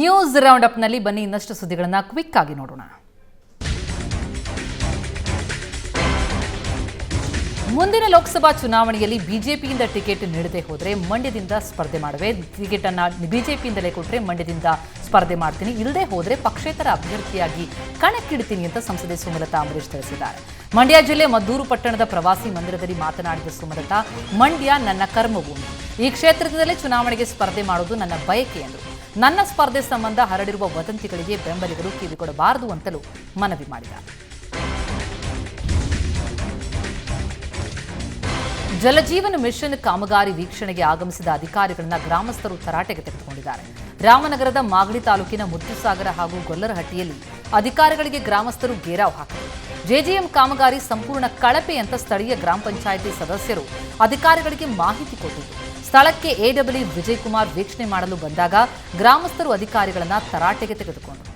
News round ಅಪ್ನಲ್ಲಿ ಬನ್ನಿ ಇನ್ನಷ್ಟು ಸುದ್ದಿಗಳನ್ನ quick ಆಗಿ ನೋಡೋಣ. ಮುಂದಿನ ಲೋಕಸಭಾ ಚುನಾವಣೆಯಲ್ಲಿ ಬಿಜೆಪಿಯಿಂದ ಟಿಕೆಟ್ ನೀಡದೆ ಹೋದರೆ ಮಂಡ್ಯದಿಂದ ಸ್ಪರ್ಧೆ ಮಾಡುವೆ. ಟಿಕೆಟ್ ಅನ್ನ ಬಿಜೆಪಿಯಿಂದಲೇ ಕೊಟ್ಟರೆ ಮಂಡ್ಯದಿಂದ ಸ್ಪರ್ಧೆ ಮಾಡ್ತೀನಿ. ಇಲ್ಲದೆ ಹೋದರೆ ಪಕ್ಷೇತರ ಅಭ್ಯರ್ಥಿಯಾಗಿ ಕಣಕ್ಕಿಡ್ತೀನಿ ಅಂತ ಸಂಸದೆ ಸುಮಲತಾ ಅಂಬರೀಶ್ ತಿಳಿಸಿದ್ದಾರೆ. ಮಂಡ್ಯ ಜಿಲ್ಲೆ ಮದ್ದೂರು ಪಟ್ಟಣದ ಪ್ರವಾಸಿ ಮಂದಿರದಲ್ಲಿ ಮಾತನಾಡಿದ ಸುಮಲತಾ, ಮಂಡ್ಯ ನನ್ನ ಕರ್ಮಭೂಮಿ. ಈ ಕ್ಷೇತ್ರದಲ್ಲೇ ಚುನಾವಣೆಗೆ ಸ್ಪರ್ಧೆ ಮಾಡೋದು ನನ್ನ ಬಯಕೆ ಎಂದರು ನನ್ನ ಸ್ಪರ್ಧೆ ಸಂಬಂಧ ಹರಡಿರುವ ವದಂತಿಗಳಿಗೆ ಬೆಂಬಲಿಗರು ಕಿವಿಕೊಡಬಾರದು ಅಂತಲೂ ಮನವಿ ಮಾಡಿದ ಜಲಜೀವನ ಮಿಷನ್ ಕಾಮಗಾರಿ ವೀಕ್ಷಣೆಗೆ ಆಗಮಿಸಿದ ಅಧಿಕಾರಿಗಳನ್ನ ಗ್ರಾಮಸ್ಥರು ತರಾಟೆಗೆ ತೆಗೆದುಕೊಂಡಿದ್ದಾರೆ. ರಾಮನಗರದ ಮಾಗಡಿ ತಾಲೂಕಿನ ಮುದ್ದುಸಾಗರ ಹಾಗೂ ಗೊಲ್ಲರಹಟ್ಟಿಯಲ್ಲಿ ಅಧಿಕಾರಿಗಳಿಗೆ ಗ್ರಾಮಸ್ಥರು ಗೇರಾವ್ ಹಾಕಿದರು. ಜೆಜೆಎಂ ಕಾಮಗಾರಿ ಸಂಪೂರ್ಣ ಕಳಪೆ ಅಂತ ಸ್ಥಳೀಯ ಗ್ರಾಮ ಪಂಚಾಯಿತಿ ಸದಸ್ಯರು ಅಧಿಕಾರಿಗಳಿಗೆ ಮಾಹಿತಿ ಕೊಟ್ಟಿದ್ದು ಸ್ಥಳಕ್ಕೆ ಎಡಬ್ಲ್ಯೂ ವಿಜಯಕುಮಾರ್ ವೀಕ್ಷಣೆ ಮಾಡಲು ಬಂದಾಗ ಗ್ರಾಮಸ್ಥರು ಅಧಿಕಾರಿಗಳನ್ನ ತರಾಟೆಗೆ ತೆಗೆದುಕೊಂಡರು.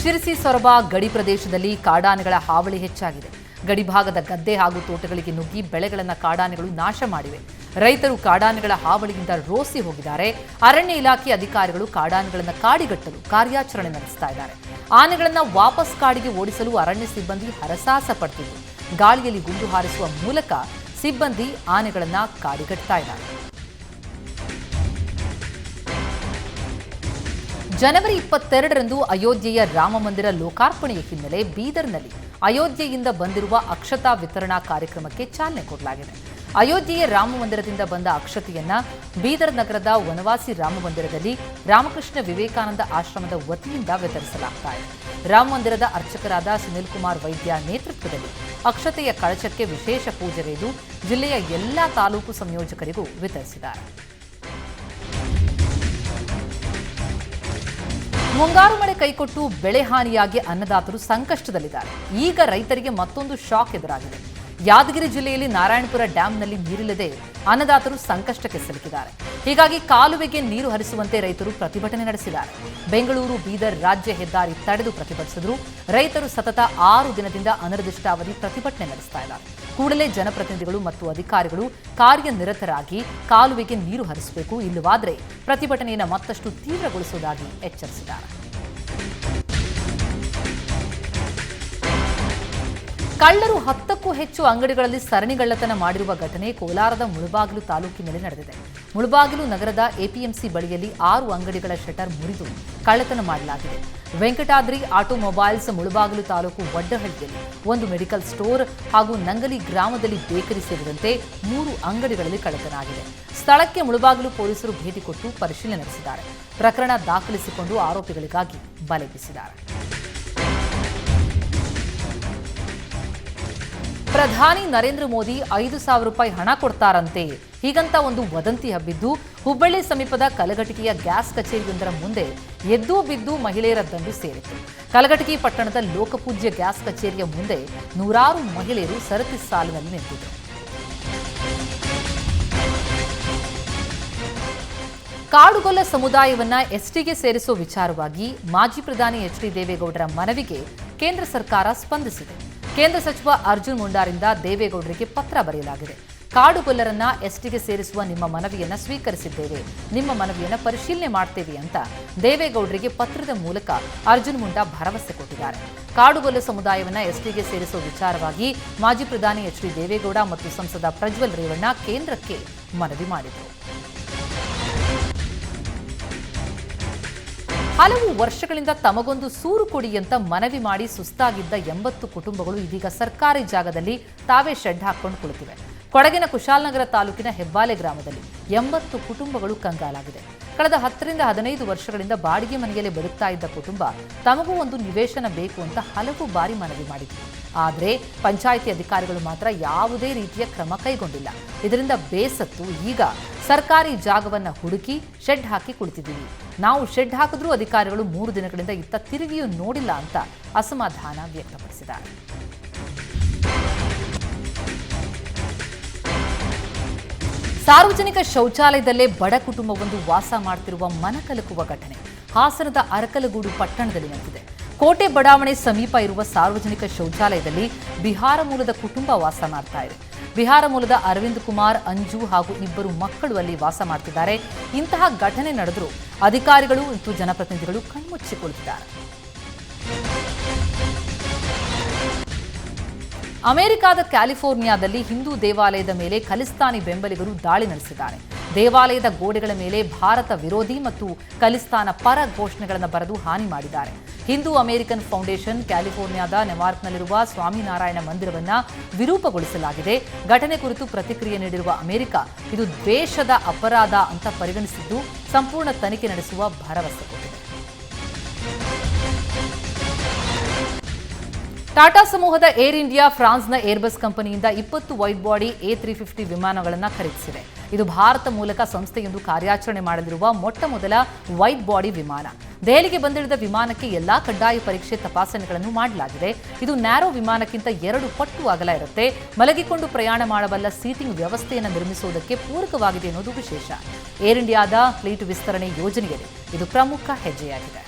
ಶಿರಸಿ ಸೊರಬ ಗಡಿ ಪ್ರದೇಶದಲ್ಲಿ ಕಾಡಾನೆಗಳ ಹಾವಳಿ ಹೆಚ್ಚಾಗಿದೆ. ಗಡಿಭಾಗದ ಗದ್ದೆ ಹಾಗೂ ತೋಟಗಳಿಗೆ ನುಗ್ಗಿ ಬೆಳೆಗಳನ್ನು ಕಾಡಾನೆಗಳು ನಾಶ ಮಾಡಿವೆ. ರೈತರು ಕಾಡಾನೆಗಳ ಹಾವಳಿಯಿಂದ ರೋಸಿ ಹೋಗಿದ್ದಾರೆ. ಅರಣ್ಯ ಇಲಾಖೆ ಅಧಿಕಾರಿಗಳು ಕಾಡಾನೆಗಳನ್ನು ಕಾಡಿಗಟ್ಟಲು ಕಾರ್ಯಾಚರಣೆ ನಡೆಸ್ತಾ ಇದ್ದಾರೆ. ಆನೆಗಳನ್ನು ವಾಪಸ್ ಕಾಡಿಗೆ ಓಡಿಸಲು ಅರಣ್ಯ ಸಿಬ್ಬಂದಿ ಹರಸಾಸ ಪಡ್ತಿದ್ದು ಗಾಳಿಯಲ್ಲಿ ಗುಂಡು ಹಾರಿಸುವ ಮೂಲಕ ಸಿಬ್ಬಂದಿ ಆನೆಗಳನ್ನು ಕಾಡಿಗಟ್ತಾ ಇದ್ದಾರೆ. ಜನವರಿ ಇಪ್ಪತ್ತೆರಡರಂದು ಅಯೋಧ್ಯೆಯ ರಾಮಮಂದಿರ ಲೋಕಾರ್ಪಣೆಯ ಹಿನ್ನೆಲೆ ಬೀದರ್ನಲ್ಲಿ ಅಯೋಧ್ಯೆಯಿಂದ ಬಂದಿರುವ ಅಕ್ಷತಾ ವಿತರಣಾ ಕಾರ್ಯಕ್ರಮಕ್ಕೆ ಚಾಲನೆ ಕೊಡಲಾಗಿದೆ. ಅಯೋಧ್ಯೆಯ ರಾಮ ಮಂದಿರದಿಂದ ಬಂದ ಅಕ್ಷತೆಯನ್ನ ಬೀದರ್ ನಗರದ ವನವಾಸಿ ರಾಮ ಮಂದಿರದಲ್ಲಿ ರಾಮಕೃಷ್ಣ ವಿವೇಕಾನಂದ ಆಶ್ರಮದ ವತಿಯಿಂದ ವಿತರಿಸಲಾಗ್ತಾ ಇದೆ. ರಾಮ ಮಂದಿರದ ಅರ್ಚಕರಾದ ಸುನಿಲ್ ಕುಮಾರ್ ವೈದ್ಯ ನೇತೃತ್ವದಲ್ಲಿ ಅಕ್ಷತೆಯ ಕಳಚಕ್ಕೆ ವಿಶೇಷ ಪೂಜೆಗೈದು ಜಿಲ್ಲೆಯ ಎಲ್ಲಾ ತಾಲೂಕು ಸಂಯೋಜಕರಿಗೂ ವಿತರಿಸಿದ್ದಾರೆ. ಮುಂಗಾರು ಮಳೆ ಕೈಕೊಟ್ಟು ಬೆಳೆ ಹಾನಿಯಾಗಿ ಅನ್ನದಾತರು ಸಂಕಷ್ಟದಲ್ಲಿದ್ದಾರೆ. ಈಗ ರೈತರಿಗೆ ಮತ್ತೊಂದು ಶಾಕ್ ಎದುರಾಗಿದೆ. ಯಾದಗಿರಿ ಜಿಲ್ಲೆಯಲ್ಲಿ ನಾರಾಯಣಪುರ ಡ್ಯಾಂನಲ್ಲಿ ನೀರಿಲ್ಲದೆ ಅನ್ನದಾತರು ಸಂಕಷ್ಟಕ್ಕೆ ಸಿಲುಕಿದ್ದಾರೆ. ಹೀಗಾಗಿ ಕಾಲುವೆಗೆ ನೀರು ಹರಿಸುವಂತೆ ರೈತರು ಪ್ರತಿಭಟನೆ ನಡೆಸಿದ್ದಾರೆ. ಬೆಂಗಳೂರು, ಬೀದರ್ ರಾಜ್ಯ ಹೆದ್ದಾರಿ ತಡೆದು ಪ್ರತಿಭಟಿಸಿದ್ರು. ರೈತರು ಸತತ ಆರು ದಿನದಿಂದ ಅನಿರ್ದಿಷ್ಟಾವಧಿ ಪ್ರತಿಭಟನೆ ನಡೆಸ್ತಾ ಇದ್ದಾರೆ. ಕೂಡಲೇ ಜನಪ್ರತಿನಿಧಿಗಳು ಮತ್ತು ಅಧಿಕಾರಿಗಳು ಕಾರ್ಯನಿರತರಾಗಿ ಕಾಲುವೆಗೆ ನೀರು ಹರಿಸಬೇಕು ಇಲ್ಲವಾದರೆ ಪ್ರತಿಭಟನೆಯನ್ನು ಮತ್ತಷ್ಟು ತೀವ್ರಗೊಳಿಸುವುದಾಗಿ ಎಚ್ಚರಿಸಿದ್ದಾರೆ. ಕಳ್ಳರು ಹತ್ತಕ್ಕೂ ಹೆಚ್ಚು ಅಂಗಡಿಗಳಲ್ಲಿ ಸರಣಿಗಳ್ಳತನ ಮಾಡಿರುವ ಘಟನೆ ಕೋಲಾರದ ಮುಳಬಾಗಿಲು ತಾಲೂಕಿನಲ್ಲಿ ನಡೆದಿದೆ. ಮುಳಬಾಗಿಲು ನಗರದ ಎಪಿಎಂಸಿ ಬಳಿಯಲ್ಲಿ ಆರು ಅಂಗಡಿಗಳ ಶಟರ್ ಮುರಿದು ಕಳ್ಳತನ ಮಾಡಲಾಗಿದೆ. ವೆಂಕಟಾದ್ರಿ ಆಟೋಮೊಬೈಲ್ಸ್ ಮುಳಬಾಗಿಲು ತಾಲೂಕು ವಡ್ಡಹಳ್ಳಿಯಲ್ಲಿ ಒಂದು ಮೆಡಿಕಲ್ ಸ್ಟೋರ್ ಹಾಗೂ ನಂಗಲಿ ಗ್ರಾಮದಲ್ಲಿ ಬೇಕರಿ ಸೇರಿದಂತೆ ಮೂರು ಅಂಗಡಿಗಳಲ್ಲಿ ಕಳ್ಳತನ ಆಗಿದೆ. ಸ್ಥಳಕ್ಕೆ ಮುಳಬಾಗಿಲು ಪೊಲೀಸರು ಭೇಟಿ ಕೊಟ್ಟು ಪರಿಶೀಲನೆ ನಡೆಸಿದ್ದಾರೆ. ಪ್ರಕರಣ ದಾಖಲಿಸಿಕೊಂಡು ಆರೋಪಿಗಳಿಗಾಗಿ ಬಲೆ ಬೀಸಿದ್ದಾರೆ. ಪ್ರಧಾನಿ ನರೇಂದ್ರ ಮೋದಿ ಐದು ಸಾವಿರ ರೂಪಾಯಿ ಹಣ ಕೊಡ್ತಾರಂತೆ. ಹೀಗಂತ ಒಂದು ವದಂತಿ ಹಬ್ಬಿದ್ದು, ಹುಬ್ಬಳ್ಳಿ ಸಮೀಪದ ಕಲಘಟಕಿಯ ಗ್ಯಾಸ್ ಕಚೇರಿಯೊಂದರ ಮುಂದೆ ಎದ್ದು ಬಿದ್ದು ಮಹಿಳೆಯರ ದಂಡು ಸೇರಿತು ಕಲಘಟಕಿ ಪಟ್ಟಣದ ಲೋಕಪೂಜ್ಯ ಗ್ಯಾಸ್ ಕಚೇರಿಯ ಮುಂದೆ ನೂರಾರು ಮಹಿಳೆಯರು ಸರತಿ ಸಾಲಿನಲ್ಲಿ ನಿಂತಿದ್ದರು. ಕಾಡುಗೊಲ್ಲ ಸಮುದಾಯವನ್ನ ಎಸ್ಟಿಗೆ ಸೇರಿಸುವ ವಿಚಾರವಾಗಿ ಮಾಜಿ ಪ್ರಧಾನಿ ಎಚ್ ಡಿ ದೇವೇಗೌಡರ ಮನವಿಗೆ ಕೇಂದ್ರ ಸರ್ಕಾರ ಸ್ಪಂದಿಸಿದೆ. ಕೇಂದ್ರ ಸಚಿವ ಅರ್ಜುನ್ ಮುಂಡಾರಿಂದ ದೇವೇಗೌಡರಿಗೆ ಪತ್ರ ಬರೆಯಲಾಗಿದೆ. ಕಾಡುಗೊಲ್ಲರನ್ನ ಎಸ್ಟಿಗೆ ಸೇರಿಸುವ ನಿಮ್ಮ ಮನವಿಯನ್ನ ಸ್ವೀಕರಿಸಿದ್ದೇವೆ. ನಿಮ್ಮ ಮನವಿಯನ್ನ ಪರಿಶೀಲನೆ ಮಾಡ್ತೇವೆ ಅಂತ ದೇವೇಗೌಡರಿಗೆ ಪತ್ರದ ಮೂಲಕ ಅರ್ಜುನ್ ಮುಂಡಾ ಭರವಸೆ ಕೊಟ್ಟಿದ್ದಾರೆ. ಕಾಡುಗೊಲ್ಲ ಸಮುದಾಯವನ್ನ ಎಸ್ಟಿಗೆ ಸೇರಿಸುವ ವಿಚಾರವಾಗಿ ಮಾಜಿ ಪ್ರಧಾನಿ ಎಚ್ ಡಿ ದೇವೇಗೌಡ ಮತ್ತು ಸಂಸದ ಪ್ರಜ್ವಲ್ ರೇವಣ್ಣ ಕೇಂದ್ರಕ್ಕೆ ಮನವಿ ಮಾಡಿದರು. ಹಲವು ವರ್ಷಗಳಿಂದ ತಮಗೊಂದು ಸೂರು ಕೊಡಿ ಅಂತ ಮನವಿ ಮಾಡಿ ಸುಸ್ತಾಗಿದ್ದ ಎಂಬತ್ತು ಕುಟುಂಬಗಳು ಇದೀಗ ಸರ್ಕಾರಿ ಜಾಗದಲ್ಲಿ ತಾವೇ ಶೆಡ್ ಹಾಕೊಂಡು ಕುಳಿತಿವೆ. ಕೊಡಗಿನ ಕುಶಾಲನಗರ ತಾಲೂಕಿನ ಹೆಬ್ಬಾಲೆ ಗ್ರಾಮದಲ್ಲಿ ಎಂಬತ್ತು ಕುಟುಂಬಗಳು ಕಂಗಾಲಾಗಿದೆ. ಕಳೆದ ಹತ್ತರಿಂದ ಹದಿನೈದು ವರ್ಷಗಳಿಂದ ಬಾಡಿಗೆ ಮನೆಯಲ್ಲಿ ಬದುಕ್ತಾ ಇದ್ದ ಕುಟುಂಬ ತಮಗೂ ಒಂದು ನಿವೇಶನ ಬೇಕು ಅಂತ ಹಲವು ಬಾರಿ ಮನವಿ ಮಾಡಿದ್ರು ಆದರೆ ಪಂಚಾಯಿತಿ ಅಧಿಕಾರಿಗಳು ಮಾತ್ರ ಯಾವುದೇ ರೀತಿಯ ಕ್ರಮ ಕೈಗೊಂಡಿಲ್ಲ. ಇದರಿಂದ ಬೇಸತ್ತು ಈಗ ಸರ್ಕಾರಿ ಜಾಗವನ್ನು ಹುಡುಕಿ ಶೆಡ್ ಹಾಕಿ ಕುಳಿತಿದ್ದೀವಿ. ನಾವು ಶೆಡ್ ಹಾಕಿದ್ರೂ ಅಧಿಕಾರಿಗಳು ಮೂರು ದಿನಗಳಿಂದ ಇತ್ತ ತಿರುಗಿಯೂ ನೋಡಿಲ್ಲ ಅಂತ ಅಸಮಾಧಾನ ವ್ಯಕ್ತಪಡಿಸಿದ್ದಾರೆ. ಸಾರ್ವಜನಿಕ ಶೌಚಾಲಯದಲ್ಲೇ ಬಡ ಕುಟುಂಬವೊಂದು ವಾಸ ಮಾಡ್ತಿರುವ ಮನಕಲಕುವ ಘಟನೆ ಹಾಸನದ ಅರಕಲಗೂಡು ಪಟ್ಟಣದಲ್ಲಿ ನಡೆದಿದೆ. ಕೋಟೆ ಬಡಾವಣೆ ಸಮೀಪ ಇರುವ ಸಾರ್ವಜನಿಕ ಶೌಚಾಲಯದಲ್ಲಿ ಬಿಹಾರ ಮೂಲದ ಕುಟುಂಬ ವಾಸ ಮಾಡ್ತಾ ಇದೆ. ಬಿಹಾರ ಮೂಲದ ಅರವಿಂದ್ ಕುಮಾರ್, ಅಂಜು ಹಾಗೂ ಇಬ್ಬರು ಮಕ್ಕಳು ಅಲ್ಲಿ ವಾಸ ಮಾಡ್ತಿದ್ದಾರೆ. ಇಂತಹ ಘಟನೆ ನಡೆದರೂ ಅಧಿಕಾರಿಗಳು ಮತ್ತು ಜನಪ್ರತಿನಿಧಿಗಳು ಕಣ್ಮುಚ್ಚಿಕೊಳ್ಳುತ್ತಿದ್ದಾರೆ. ಅಮೆರಿಕದ ಕ್ಯಾಲಿಫೋರ್ನಿಯಾದಲ್ಲಿ ಹಿಂದೂ ದೇವಾಲಯದ ಮೇಲೆ ಖಲಿಸ್ತಾನಿ ಬೆಂಬಲಿಗರು ದಾಳಿ ನಡೆಸಿದ್ದಾರೆ. ದೇವಾಲಯದ ಗೋಡೆಗಳ ಮೇಲೆ ಭಾರತ ವಿರೋಧಿ ಮತ್ತು ಖಲಿಸ್ತಾನ ಪರ ಘೋಷಣೆಗಳನ್ನು ಬರೆದು ಹಾನಿ ಮಾಡಿದ್ದಾರೆ. ಹಿಂದೂ ಅಮೆರಿಕನ್ ಫೌಂಡೇಶನ್ ಕ್ಯಾಲಿಫೋರ್ನಿಯಾದ ನೆವಾರ್ಕ್ನಲ್ಲಿರುವ ಸ್ವಾಮಿನಾರಾಯಣ ಮಂದಿರವನ್ನು ವಿರೂಪಗೊಳಿಸಲಾಗಿದೆ. ಘಟನೆ ಕುರಿತು ಪ್ರತಿಕ್ರಿಯೆ ನೀಡಿರುವ ಅಮೆರಿಕ, ಇದು ದ್ವೇಷದ ಅಪರಾಧ ಅಂತ ಪರಿಗಣಿಸಿದ್ದು, ಸಂಪೂರ್ಣ ತನಿಖೆ ನಡೆಸುವ ಭರವಸೆ ಕೊಟ್ಟಿದೆ. ಟಾಟಾ ಸಮೂಹದ ಏರ್ ಇಂಡಿಯಾ, ಫ್ರಾನ್ಸ್ನ ಏರ್ಬಸ್ ಕಂಪನಿಯಿಂದ ಇಪ್ಪತ್ತು wide body A three fifty ವಿಮಾನಗಳನ್ನು ಖರೀದಿಸಿದೆ. ಇದು ಭಾರತ ಮೂಲಕ ಸಂಸ್ಥೆಯೊಂದು ಕಾರ್ಯಾಚರಣೆ ಮಾಡಲಿರುವ ಮೊಟ್ಟ ಮೊದಲ ವೈಟ್ ಬಾಡಿ ವಿಮಾನ. ದೆಹಲಿಗೆ ಬಂದಿಳಿದ ವಿಮಾನಕ್ಕೆ ಎಲ್ಲಾ ಕಡ್ಡಾಯ ಪರೀಕ್ಷೆ ತಪಾಸಣೆಗಳನ್ನು ಮಾಡಲಾಗಿದೆ. ಇದು ನ್ಯಾರೋ ವಿಮಾನಕ್ಕಿಂತ ಎರಡು ಪಟ್ಟು ಅಗಲ ಇರುತ್ತೆ. ಮಲಗಿಕೊಂಡು ಪ್ರಯಾಣ ಮಾಡಬಲ್ಲ ಸೀಟಿಂಗ್ ವ್ಯವಸ್ಥೆಯನ್ನು ನಿರ್ಮಿಸುವುದಕ್ಕೆ ಪೂರಕವಾಗಿದೆ ಅನ್ನೋದು ವಿಶೇಷ. ಏರ್ ಇಂಡಿಯಾದ ಫ್ಲೀಟ್ ವಿಸ್ತರಣೆ ಯೋಜನೆಯಲ್ಲಿ ಇದು ಪ್ರಮುಖ ಹೆಜ್ಜೆಯಾಗಿದೆ.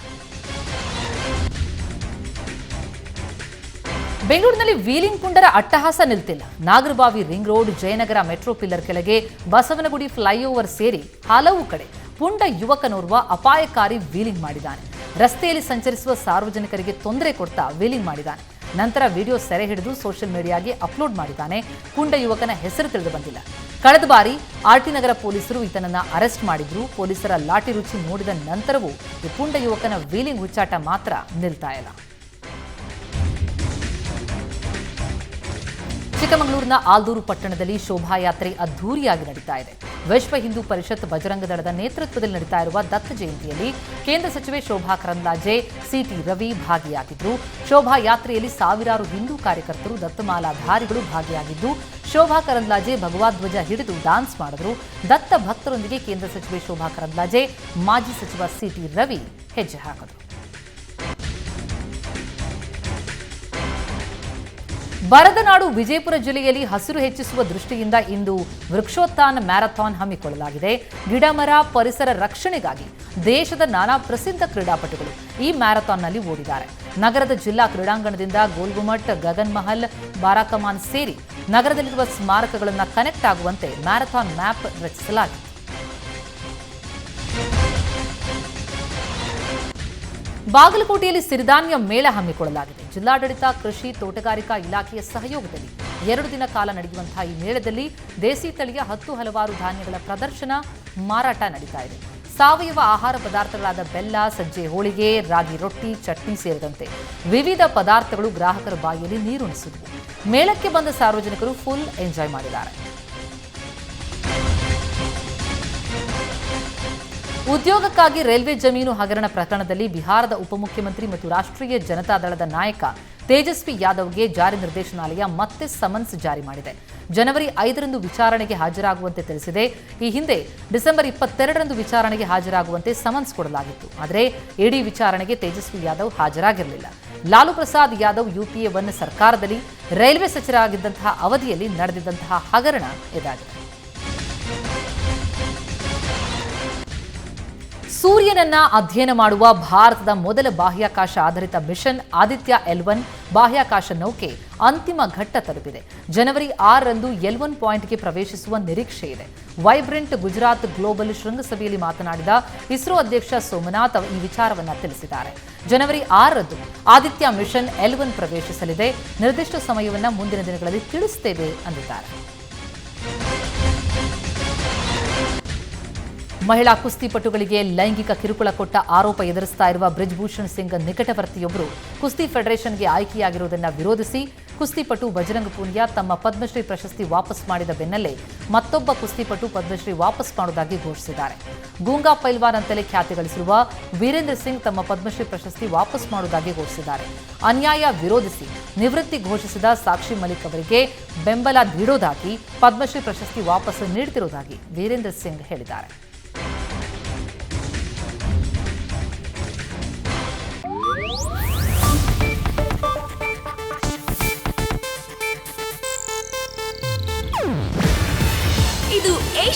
ಬೆಂಗಳೂರಿನಲ್ಲಿ ವೀಲಿಂಗ್ ಪುಂಡರ ಅಟ್ಟಹಾಸ ನಿಲ್ತಿಲ್ಲ. Nagarbhavi ring road, Jayanagar metro pillar ಕೆಳಗೆ ಬಸವನಗುಡಿ ಫ್ಲೈಓವರ್ ಸೇರಿ ಹಲವು ಕಡೆ ಪುಂಡ ಯುವಕನೋರ್ವ ಅಪಾಯಕಾರಿ ವೀಲಿಂಗ್ ಮಾಡಿದ್ದಾನೆ. ರಸ್ತೆಯಲ್ಲಿ ಸಂಚರಿಸುವ ಸಾರ್ವಜನಿಕರಿಗೆ ತೊಂದರೆ ಕೊಡ್ತಾ ವೀಲಿಂಗ್ ಮಾಡಿದ್ದಾನೆ. ನಂತರ ವಿಡಿಯೋ ಸೆರೆ ಹಿಡಿದು ಸೋಷಿಯಲ್ ಮೀಡಿಯಾಗೆ ಅಪ್ಲೋಡ್ ಮಾಡಿದ್ದಾನೆ. ಪುಂಡ ಯುವಕನ ಹೆಸರು ತಿಳಿದು ಬಂದಿಲ್ಲ. ಕಳೆದ ಬಾರಿ ಆರ್ಟಿ ನಗರ ಪೊಲೀಸರು ಈತನನ್ನ ಅರೆಸ್ಟ್ ಮಾಡಿದ್ರು. ಪೊಲೀಸರ ಲಾಠಿ ರುಚಿ ನೋಡಿದ ನಂತರವೂ ಈ ಪುಂಡ ಯುವಕನ ವೀಲಿಂಗ್ ಹುಚ್ಚಾಟ ಮಾತ್ರ ನಿಲ್ತಾ ಇಲ್ಲ. ಚಿಕ್ಕಮಗಳೂರಿನ ಆಲ್ದೂರು ಪಟ್ಟಣದಲ್ಲಿ ಶೋಭಾಯಾತ್ರೆ ಅದ್ಧೂರಿಯಾಗಿ ನಡೀತಾ ಇದೆ. ವಿಶ್ವ ಹಿಂದೂ ಪರಿಷತ್ ಬಜರಂಗ ದಳದ ನೇತೃತ್ವದಲ್ಲಿ ನಡೀತಾ ಇರುವ ದತ್ತ ಜಯಂತಿಯಲ್ಲಿ ಕೇಂದ್ರ ಸಚಿವೆ ಶೋಭಾ ಕರಂದ್ಲಾಜೆ, ಸಿಟಿ ರವಿ ಭಾಗಿಯಾಗಿದ್ದರು ಶೋಭಾಯಾತ್ರೆಯಲ್ಲಿ ಸಾವಿರಾರು ಹಿಂದೂ ಕಾರ್ಯಕರ್ತರು, ದತ್ತಮಾಲಾಧಾರಿಗಳು ಭಾಗಿಯಾಗಿದ್ದು, ಶೋಭಾ ಕರಂದ್ಲಾಜೆ ಭಗವಾಧ್ವಜ ಹಿಡಿದು ಡಾನ್ಸ್ ಮಾಡಿದರು. ದತ್ತ ಭಕ್ತರೊಂದಿಗೆ ಕೇಂದ್ರ ಸಚಿವೆ ಶೋಭಾ ಕರಂದ್ಲಾಜೆ, ಮಾಜಿ ಸಚಿವ ಸಿಟಿ ರವಿ ಹೆಜ್ಜೆ ಹಾಕಿದ್ರು. ಬರದ ನಾಡು ವಿಜಯಪುರ ಜಿಲ್ಲೆಯಲ್ಲಿ ಹಸಿರು ಹೆಚ್ಚಿಸುವ ದೃಷ್ಟಿಯಿಂದ ಇಂದು ವೃಕ್ಷೋತ್ಥಾನ ಮ್ಯಾರಥಾನ್ ಹಮ್ಮಿಕೊಳ್ಳಲಾಗಿದೆ. ಗಿಡಮರ, ಪರಿಸರ ರಕ್ಷಣೆಗಾಗಿ ದೇಶದ ನಾನಾ ಪ್ರಸಿದ್ಧ ಕ್ರೀಡಾಪಟುಗಳು ಈ ಮ್ಯಾರಥಾನ್ನಲ್ಲಿ ಓಡಿದ್ದಾರೆ. ನಗರದ ಜಿಲ್ಲಾ ಕ್ರೀಡಾಂಗಣದಿಂದ ಗೋಲ್ಗುಮಟ್ ಗಗನ್ ಮಹಲ್ ಬಾರಾಕಮಾನ್ ಸೇರಿ ನಗರದಲ್ಲಿರುವ ಸ್ಮಾರಕಗಳನ್ನು ಕನೆಕ್ಟ್ ಆಗುವಂತೆ ಮ್ಯಾರಥಾನ್ ಮ್ಯಾಪ್ ರಚಿಸಲಾಗಿದೆ. ಬಾಗಲಕೋಟೆಯಲ್ಲಿ ಸಿರಿಧಾನ್ಯ ಮೇಳ ಹಮ್ಮಿಕೊಳ್ಳಲಾಗಿದೆ. ಜಿಲ್ಲಾಡಳಿತ, ಕೃಷಿ, ತೋಟಗಾರಿಕಾ ಇಲಾಖೆಯ ಸಹಯೋಗದಲ್ಲಿ ಎರಡು ದಿನ ಕಾಲ ನಡೆಯುವಂತಹ ಈ ಮೇಳದಲ್ಲಿ ದೇಸಿ ತಳಿಯ ಹತ್ತು ಹಲವಾರು ಧಾನ್ಯಗಳ ಪ್ರದರ್ಶನ, ಮಾರಾಟ ನಡೀತಾ ಇದೆ. ಸಾವಯವ ಆಹಾರ ಪದಾರ್ಥಗಳಾದ ಬೆಲ್ಲ, ಸಜ್ಜೆ, ಹೋಳಿಗೆ, ರಾಗಿ ರೊಟ್ಟಿ, ಚಟ್ನಿ ಸೇರಿದಂತೆ ವಿವಿಧ ಪದಾರ್ಥಗಳು ಗ್ರಾಹಕರ ಬಾಯಿಯಲ್ಲಿ ನೀರುಣಿಸಿದವು ಮೇಳಕ್ಕೆ ಬಂದ ಸಾರ್ವಜನಿಕರು ಫುಲ್ ಎಂಜಾಯ್ ಮಾಡಿದ್ದಾರೆ. ಉದ್ಯೋಗಕ್ಕಾಗಿ ರೈಲ್ವೆ ಜಮೀನು ಹಗರಣ ಪ್ರಕರಣದಲ್ಲಿ ಬಿಹಾರದ ಉಪಮುಖ್ಯಮಂತ್ರಿ ಮತ್ತು ರಾಷ್ಟ್ರೀಯ ಜನತಾ ದಳದ ನಾಯಕ ತೇಜಸ್ವಿ ಯಾದವ್ಗೆ ಜಾರಿ ನಿರ್ದೇಶನಾಲಯ ಮತ್ತೆ ಸಮನ್ಸ್ ಜಾರಿ ಮಾಡಿದೆ. ಜನವರಿ ಐದರಂದು ವಿಚಾರಣೆಗೆ ಹಾಜರಾಗುವಂತೆ ತಿಳಿಸಿದೆ. ಈ ಹಿಂದೆ ಡಿಸೆಂಬರ್ ಇಪ್ಪತ್ತೆರಡರಂದು ವಿಚಾರಣೆಗೆ ಹಾಜರಾಗುವಂತೆ ಸಮನ್ಸ್ ಕೊಡಲಾಗಿತ್ತು. ಆದರೆ ಇಡೀ ವಿಚಾರಣೆಗೆ ತೇಜಸ್ವಿ ಯಾದವ್ ಹಾಜರಾಗಿರಲಿಲ್ಲ. ಲಾಲು ಪ್ರಸಾದ್ ಯಾದವ್ ಯುಪಿಎ ಒನ್ ಸರ್ಕಾರದಲ್ಲಿ ರೈಲ್ವೆ ಸಚಿವರಾಗಿದ್ದಂತಹ ಅವಧಿಯಲ್ಲಿ ನಡೆದಿದ್ದಂತಹ ಹಗರಣ ಇದಾಗಿದೆ. ಸೂರ್ಯನನ್ನ ಅಧ್ಯಯನ ಮಾಡುವ ಭಾರತದ ಮೊದಲ ಬಾಹ್ಯಾಕಾಶ ಆಧಾರಿತ ಮಿಷನ್ ಆದಿತ್ಯ ಎಲ್ ಒನ್ ಬಾಹ್ಯಾಕಾಶ ನೌಕೆ ಅಂತಿಮ ಘಟ್ಟ ತಲುಪಿದೆ. ಜನವರಿ ಆರರಂದು ಎಲ್ ಒನ್ ಪಾಯಿಂಟ್ಗೆ ಪ್ರವೇಶಿಸುವ ನಿರೀಕ್ಷೆ ಇದೆ. ವೈಬ್ರೆಂಟ್ ಗುಜರಾತ್ ಗ್ಲೋಬಲ್ ಶೃಂಗಸಭೆಯಲ್ಲಿ ಮಾತನಾಡಿದ ಇಸ್ರೋ ಅಧ್ಯಕ್ಷ ಸೋಮನಾಥ್ ಈ ವಿಚಾರವನ್ನು ತಿಳಿಸಿದ್ದಾರೆ. ಜನವರಿ ಆರರಂದು ಆದಿತ್ಯ ಮಿಷನ್ ಎಲ್ ಒನ್ ಪ್ರವೇಶಿಸಲಿದೆ. ನಿರ್ದಿಷ್ಟ ಸಮಯವನ್ನು ಮುಂದಿನ ದಿನಗಳಲ್ಲಿ ತಿಳಿಸುತ್ತೇವೆ ಅಂದಿದ್ದಾರೆ. ಮಹಿಳಾ ಕುಸ್ತಿಪಟುಗಳಿಗೆ ಲೈಂಗಿಕ ಕಿರುಕುಳ ಕೊಟ್ಟ ಆರೋಪ ಎದುರಿಸ್ತಾ ಇರುವ ಬ್ರಿಜ್ಭೂಷಣ್ ಸಿಂಗ್ ನಿಕಟವರ್ತಿಯೊಬ್ಬರು ಕುಸ್ತಿ ಫೆಡರೇಷನ್ಗೆ ಆಯ್ಕೆಯಾಗಿರುವುದನ್ನು ವಿರೋಧಿಸಿ ಕುಸ್ತಿಪಟು ಬಜರಂಗ್ ಪೂನಿಯಾ ತಮ್ಮ ಪದ್ಮಶ್ರೀ ಪ್ರಶಸ್ತಿ ವಾಪಸ್ ಮಾಡಿದ ಬೆನ್ನಲ್ಲೇ ಮತ್ತೊಬ್ಬ ಕುಸ್ತಿಪಟು ಪದ್ಮಶ್ರೀ ವಾಪಸ್ ಮಾಡುವುದಾಗಿ ಘೋಷಿಸಿದ್ದಾರೆ. ಗೂಂಗಾ ಪೈಲ್ವಾನ್ ಅಂತಲೇ ಖ್ಯಾತಿ ಗಳಿಸಿರುವ ವೀರೇಂದ್ರ ಸಿಂಗ್ ತಮ್ಮ ಪದ್ಮಶ್ರೀ ಪ್ರಶಸ್ತಿ ವಾಪಸ್ ಮಾಡುವುದಾಗಿ ಘೋಷಿಸಿದ್ದಾರೆ. ಅನ್ಯಾಯ ವಿರೋಧಿಸಿ ನಿವೃತ್ತಿ ಘೋಷಿಸಿದ ಸಾಕ್ಷಿ ಮಲಿಕ್ ಅವರಿಗೆ ಬೆಂಬಲ ನೀಡೋದಾಗಿ ಪದ್ಮಶ್ರೀ ಪ್ರಶಸ್ತಿ ವಾಪಸ್ ನೀಡುತ್ತಿರುವುದಾಗಿ ವೀರೇಂದ್ರ ಸಿಂಗ್ ಹೇಳಿದ್ದಾರೆ.